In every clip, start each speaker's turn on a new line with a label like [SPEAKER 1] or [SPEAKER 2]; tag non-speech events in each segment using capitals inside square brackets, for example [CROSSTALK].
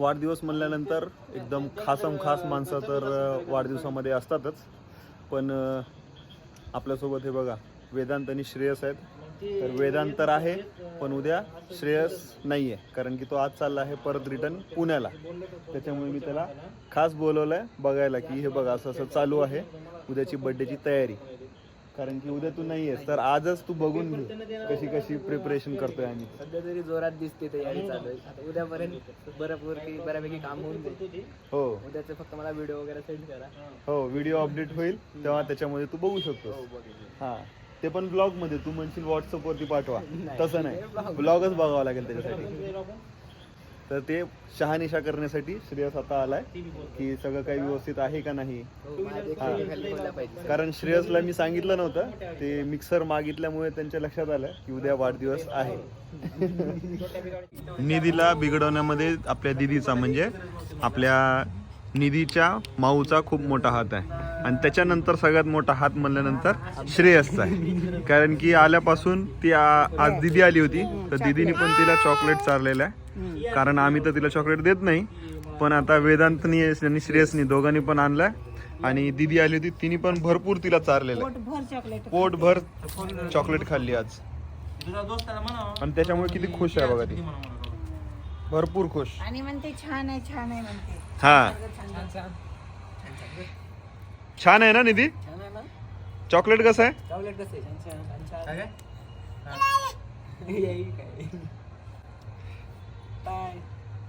[SPEAKER 1] वाढदिवस म्हणल्यानंतर एकदम खासम खास माणसं तर वाढदिवसामध्ये असतातच. पण आपल्यासोबत हे बघा वेदांत आणि श्रेयस आहेत. तर वेदांत तर आहे पण उद्या श्रेयस नाही आहे कारण की तो आज चालला आहे परत रिटर्न पुण्याला. त्याच्यामुळे मी त्याला खास बोलवलं आहे बघायला की हे बघा असं असं चालू आहे. उद्याची बड्डेची तयारी. कारण की उद्या तू नाही आहेस तर आजच तू बघून घे कशी कशी प्रिपरेशन करतोय आम्ही.
[SPEAKER 2] सध्या तरी जोरात दिसते तयारी चालू आहे. आता उद्यापर्यंत बऱ्यापैकी बऱ्यापैकी काम होऊन जाईल.
[SPEAKER 1] हो.
[SPEAKER 2] उद्याचं फक्त मला व्हिडिओ वगैरे सेंड करा.
[SPEAKER 1] हो व्हिडिओ अपडेट होईल तेव्हा त्याच्यामध्ये तू बघू शकतो. हा. ते पण ब्लॉगमध्ये तू म्हणशील व्हॉट्सअप वरती पाठवा. तसं नाही. [LAUGHS] ब्लॉगच बघावा लागेल त्याच्यासाठी. तर ते शहानिशा करण्यासाठी श्रेयस आता आलाय की सगळं काही व्यवस्थित आहे का नाही?
[SPEAKER 2] हा.
[SPEAKER 1] कारण श्रेयसला मी सांगितलं नव्हतं ते मिक्सर मागितल्यामुळे त्यांच्या लक्षात आलं की उद्या वाढदिवस आहे. निधीला बिघडवण्यामध्ये आपल्या दिदीचा म्हणजे आपल्या निधीच्या माऊचा खूप मोठा हात आहे. आणि त्याच्यानंतर सगळ्यात मोठा हात म्हणल्यानंतर श्रेयसचा आहे. कारण की आल्यापासून ती आ- आज दिदी आली होती तर दिदीने पण तिला चॉकलेट चारलेलं आहे. कारण आम्ही तर तिला चॉकलेट देत नाही पण आता वेदांतनी आणि श्रेयसनी दोघांनी पण आणलाय. आणि दिदी आली होती तिने पण भरपूर तिला चारलेलं आहे.
[SPEAKER 3] भर चॉकलेट
[SPEAKER 1] पोटभर चॉकलेट खाल्ली आज. आणि त्याच्यामुळे किती खुश आहे बघा ती. भरपूर खुश.
[SPEAKER 3] आणि म्हणते छान आहे छान आहे म्हणते.
[SPEAKER 1] हा. छान आहे ना निधी?
[SPEAKER 2] आहे?
[SPEAKER 1] चॉकलेट कसं आहे?
[SPEAKER 2] चॉकलेट कसे छान [LAUGHS] काय काय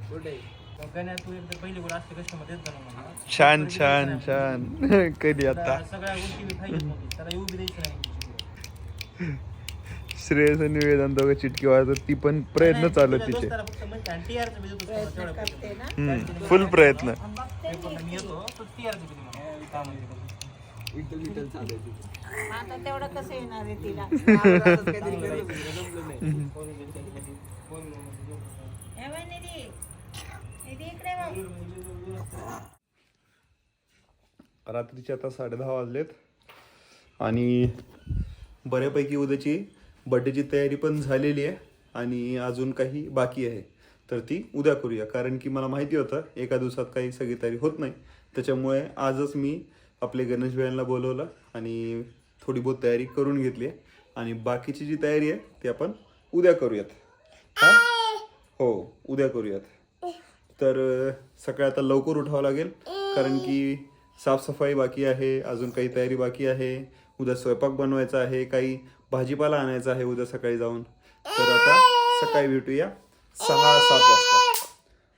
[SPEAKER 2] कुठे
[SPEAKER 4] तू एकदा पहिली गोष्ट असते कस्टमर देत जा ना मला.
[SPEAKER 1] छान छान छान कधी आता
[SPEAKER 4] सगळ्या गोष्टी मी खाईत नव्हती त्याला येऊ बी द्यायचं नाही
[SPEAKER 1] श्रेयस आणि वेदांत दोघं चिटकी वाजत ती पण प्रयत्न चालू आहेत तिचे
[SPEAKER 4] दोस्ताला फक्त म्हणते आणि TR चं बी देतो तुम्हाला तेवढं पैसे.
[SPEAKER 3] करते ना
[SPEAKER 1] हम्म, फुल प्रयत्न
[SPEAKER 4] ते पण मी येतो तो TR चं बी दे मला. काय म्हणते बघ.
[SPEAKER 2] विठ्ठल विठ्ठल चालू आहे तिथे.
[SPEAKER 3] आता तेवढं कसं येणार आहे तिला
[SPEAKER 2] काहीतरी करत होती, जमलं नाही.
[SPEAKER 1] रात्रीचे आता साडे दहा वाजलेत. आणि बऱ्यापैकी उद्याची बड्डेची तयारी पण झालेली आहे. आणि अजून काही बाकी आहे. तर ती उद्या करूया. कारण की मला माहिती होतं एका दिवसात काही सगळी तयारी होत नाही. त्याच्यामुळे आजच मी आपले गणेश भाईंना बोलवलं आणि थोडी बहुत तयारी करून घेतली आहे. आणि बाकीची जी तयारी आहे ती आपण उद्या करूयात. हा? हो उद्या करूयात. तर सकाळी आता लवकर उठावं लागेल कारण की साफसफाई बाकी आहे अजून काही तयारी बाकी आहे उद्या स्वयंपाक बनवायचा आहे काही भाजीपाला आणायचा आहे उद्या सकाळी जाऊन. तर आता सकाळी भेटूया सहा सात वाजता.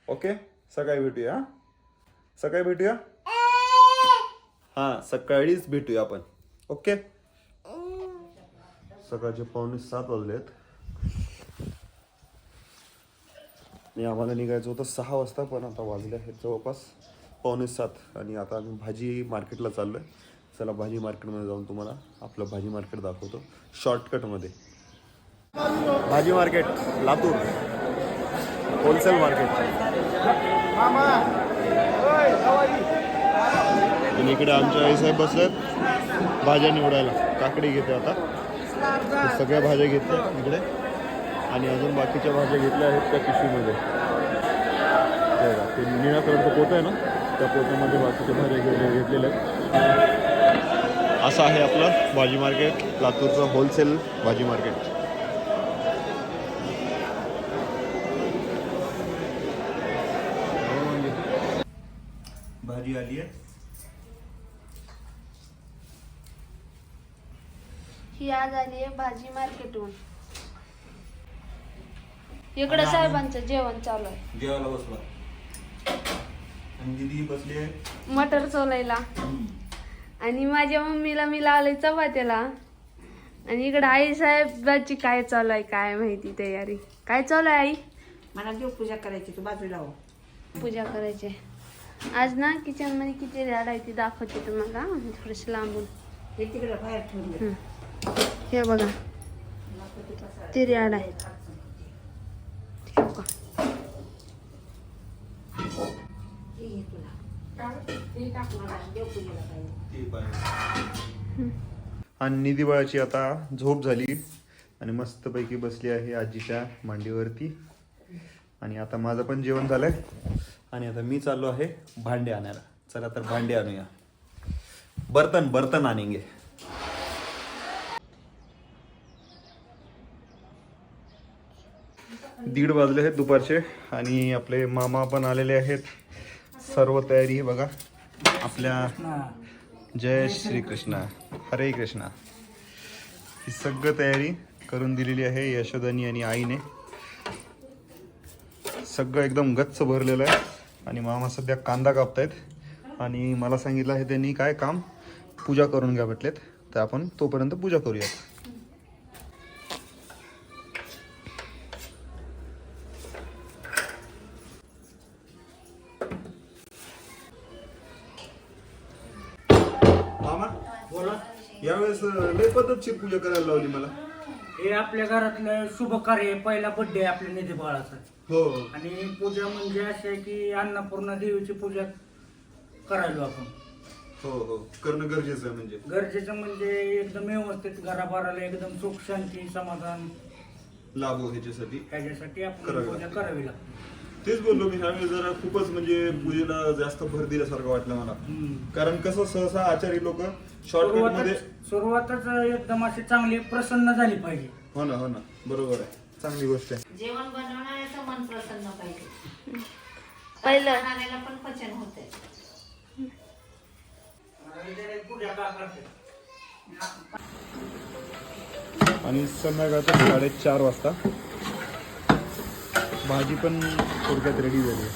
[SPEAKER 1] ओके? सकाळी भेटूया सकाळी भेटूया? हा सकाळीच भेटूया आपण. ओके? सकाळचे पावणे सात वाजले आहेत आणि आम्हाला निघायचं होतं सहा वाजता पण आता वाजले आहेत जवळपास पावणे सात. आणि आता आम्ही भाजी मार्केटला चाललो आहे चला भाजी मार्केटमध्ये जाऊन तुम्हाला आपलं भाजी मार्केट दाखवतो. शॉर्टकटमध्ये. भाजी मार्केट लातूर. होलसेल मार्केट आणि इकडे आमच्या आईसाहेब बसलेत. भाज्या निवडायला. काकडी घेते आता. सगळ्या भाज्या घेतल्या इकडे. आणि अजून बाकीच्या भाज्या घेतल्या आहेत त्या पिशवीमध्ये. ते निळ्या कलरचं पोतं आहे ना त्या पोत्यामध्ये बाकीच्या भाज्या घेतल्या घेतलेल्या आहेत. असं आहे आपलं भाजी मार्केट लातूरचं होलसेल भाजी मार्केट. भाजी आली आहे.
[SPEAKER 5] ही आज आली आहे भाजी मार्केटहून. इकडे साहेबांचं जेवण चालू आहे.
[SPEAKER 1] जेवायला बसला. आणि दिदी बसली आहे.
[SPEAKER 5] मटर चोलायला आणि माझ्या मम्मीला मी लावलंय चपात्याला आणि इकडे आई साहेबाची काय चालू आहे काय माहिती तयारी. काय चालू आहे आई?
[SPEAKER 3] मला देव पूजा करायची तू बाजूला हो.
[SPEAKER 5] पूजा करायची आज ना किचनमध्ये किती झाड आहे ती दाखवते तुम्हाला. थोडस लांबून.
[SPEAKER 3] हे तिकडे बाहेर ठेवून दे.
[SPEAKER 5] हे बघा. ते रेड आहे हे बघा.
[SPEAKER 3] हे घे तुला हे टाक मला देवपूजेला पाहिजे
[SPEAKER 1] आणि दिवाळाची आता झोप झाली. आणि मस्तपैकी बसली आहे आजीच्या मांडीवरती. आणि आता माझं पण जेवण झालंय. आणि आता मी चाललो आहे भांडे आणायला. चला तर भांडे आणूया. बर्तन बर्तन आणेंगे. दीड वाजले आहेत दुपारचे आणि आपले मामा पण आलेले आहेत. सर्व तयारी आहे बघा. आपल्या जय श्री कृष्णा हरे कृष्णा. ही सगळं तयारी करून दिलेली आहे यशोदानी आणि आईने. सगळं एकदम गच्च भरलेलं आहे. आणि मामा सध्या कांदा कापतायत. आणि मला सांगितलं आहे त्यांनी काय काम? पूजा करून घ्या भेटलेत तर आपण तोपर्यंत पूजा करूयात. पद्धतशीर पूजा करायला लावली मला?
[SPEAKER 4] हे आपल्या घरातलं शुभ कार्य आहे. पहिला बर्थडे आहे आपल्या निधी बाळाचा.
[SPEAKER 1] हो.
[SPEAKER 4] आणि पूजा म्हणजे अशी आहे की अन्नपूर्णा देवीची पूजा करायलो आपण.
[SPEAKER 1] हो हो. करणं गरजेचं आहे म्हणजे.
[SPEAKER 4] गरजेचं म्हणजे एकदम व्यवस्थित घराबाराला एकदम सुख शांती समाधान
[SPEAKER 1] लाभो ह्याच्यासाठी.
[SPEAKER 4] ह्याच्यासाठी आपण
[SPEAKER 1] करावी
[SPEAKER 4] पूजा
[SPEAKER 1] लागते.
[SPEAKER 4] करावी लागते.
[SPEAKER 1] तेच बोललो मी ह्यावेळेस जरा खूपच म्हणजे पूजेला जास्त भर दिल्यासारखं वाटलं मला. कारण कसं सहसा आचारी लोक शॉर्टकटमध्ये
[SPEAKER 4] सुरुवातच सुरुवातच एकदम अशी चांगली प्रसन्न झाली पाहिजे.
[SPEAKER 1] हो ना हो ना. बरोबर आहे. चांगली गोष्ट आहे.
[SPEAKER 3] जेवण बनवणाऱ्याचं मन प्रसन्न पाहिजे. [LAUGHS]
[SPEAKER 5] पहिलं.
[SPEAKER 3] पण पचन होते
[SPEAKER 1] आणि संध्याकाळचं साडेचार वाजता भाजी पण थोडक्यात रेडी झाली.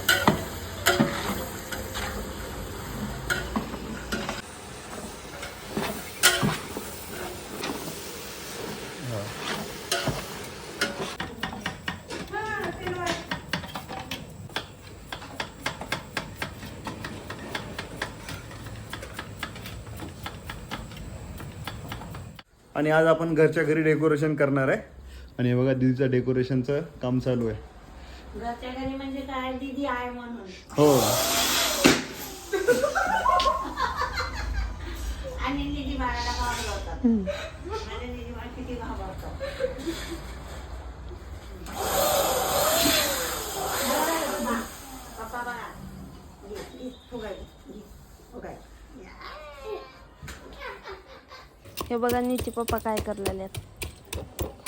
[SPEAKER 1] आणि आज आपण घरच्या घरी डेकोरेशन करणार आहे. आणि बघा दीदीचं डेकोरेशनचं काम चालू आहे.
[SPEAKER 3] घरच्या घरी म्हणजे काय? दीदी आहे म्हणून.
[SPEAKER 1] हो.
[SPEAKER 3] आणि बाळाला बाळ किती. पप्पा.
[SPEAKER 5] हे बघा नीचे पप्पा काय करलेले आहेत.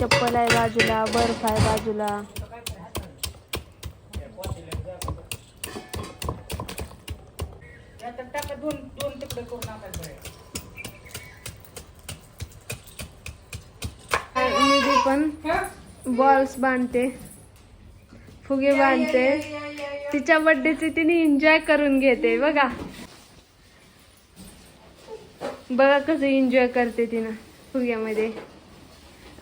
[SPEAKER 5] चप्पल आहे बाजूला बर्फ आहे बाजूला.
[SPEAKER 4] आहे
[SPEAKER 5] निधी पण बॉल्स बांधते. फुगे बांधते तिच्या बर्थडेचे तिने एन्जॉय करून घेते बघा. बघा कसं एन्जॉय करते तिनं फुग्यामध्ये.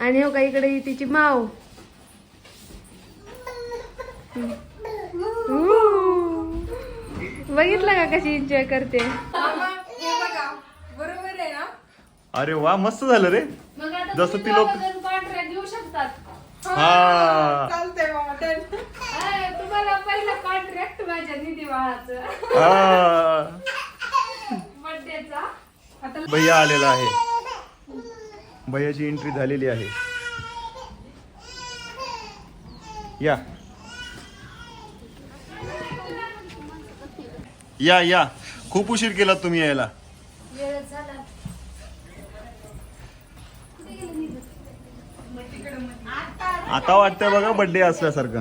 [SPEAKER 5] आणि हो का इकडे ही तिची माव. [LAUGHS] बघितलं का कशी एन्जॉय करते?
[SPEAKER 1] अरे वा मस्त झालं रे.
[SPEAKER 5] मग आता
[SPEAKER 1] जसं ती लोक- हा.
[SPEAKER 5] तुम्हाला पहिला कॉन्ट्रॅक्ट माझ्या निधी बाळाचं.
[SPEAKER 1] हा.
[SPEAKER 5] बर्थडेचा आता
[SPEAKER 1] भैया आलेला आहे. भैयाची एंट्री झालेली आहे. या. या या. खूप उशीर केला तुम्ही यायला. आता वाटतंय बघा बर्थडे असल्यासारखं.